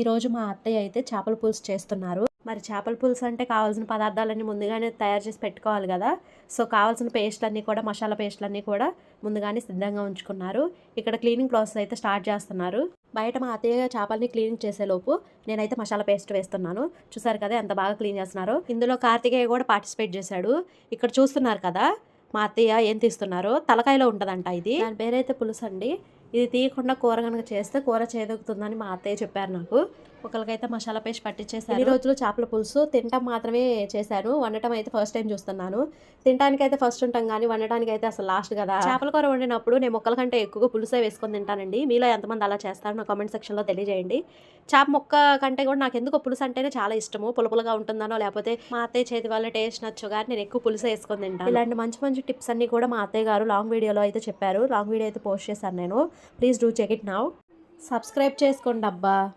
ఈరోజు మా అత్తయ్య అయితే చేపల పులుసు చేస్తున్నారు. మరి చేపల పులుసు అంటే కావాల్సిన పదార్థాలన్నీ ముందుగానే తయారు చేసి పెట్టుకోవాలి కదా. సో కావాల్సిన పేస్ట్లన్నీ కూడా మసాలా పేస్ట్లన్నీ కూడా ముందుగానే సిద్ధంగా ఉంచుకున్నారు. ఇక్కడ క్లీనింగ్ ప్రాసెస్ అయితే స్టార్ట్ చేస్తున్నారు. బయట మా అత్తయ్య చేపల్ని క్లీనింగ్ చేసేలోపు నేనైతే మసాలా పేస్ట్ వేస్తున్నాను. చూసారు కదా ఎంత బాగా క్లీన్ చేస్తున్నారు. ఇందులో కార్తికేయ కూడా పార్టిసిపేట్ చేశాడు. ఇక్కడ చూస్తున్నారు కదా మా అత్తయ్య ఏం తీస్తున్నారు. తలకాయలో ఉంటుందంట ఇది. దాని పేరైతే పులుసు అండి ఇది తీయకుండా కూర కనుక చేస్తే కూర చేదొక్కుతుందని మా అత్తయ్య చెప్పారు నాకు. ఒకరికైతే మసాలా పేస్ట్ పట్టించేసారు ఈ రోజులు చేపల పులుసు? తినటం మాత్రమే చేశాను. వండటం అయితే ఫస్ట్ టైం చూస్తున్నాను. తినడానికి అయితే ఫస్ట్ ఉంటాం కానీ వండటానికి అయితే అసలు లాస్ట్ కదా. చేపల కూర వండినప్పుడు నేను ముక్కల కంటే ఎక్కువగా పులుసే వేసుకొని తింటానండి. మీలో ఎంతమంది అలా చేస్తారు? నా కామెంట్ సెక్షన్లో తెలియజేయండి. చేప ముక్క కంటే కూడా నాకు ఎందుకో పులుసు అంటేనే చాలా ఇష్టము. పులుపులుగా ఉంటుందనో లేకపోతే మా అత్తయ్య చేతి వల్ల టేస్ట్ నచ్చు కానీ నేను ఎక్కువ పులుసే వేసుకొని తింటాను. ఇలాంటి మంచి మంచి టిప్స్ అన్ని కూడా మా అత్తయ్య గారు లాంగ్ వీడియోలో అయితే చెప్పారు. లాంగ్ వీడియో అయితే పోస్ట్ చేశాను నేను. Please do check it now subscribe చేసుకోండి అబ్బా.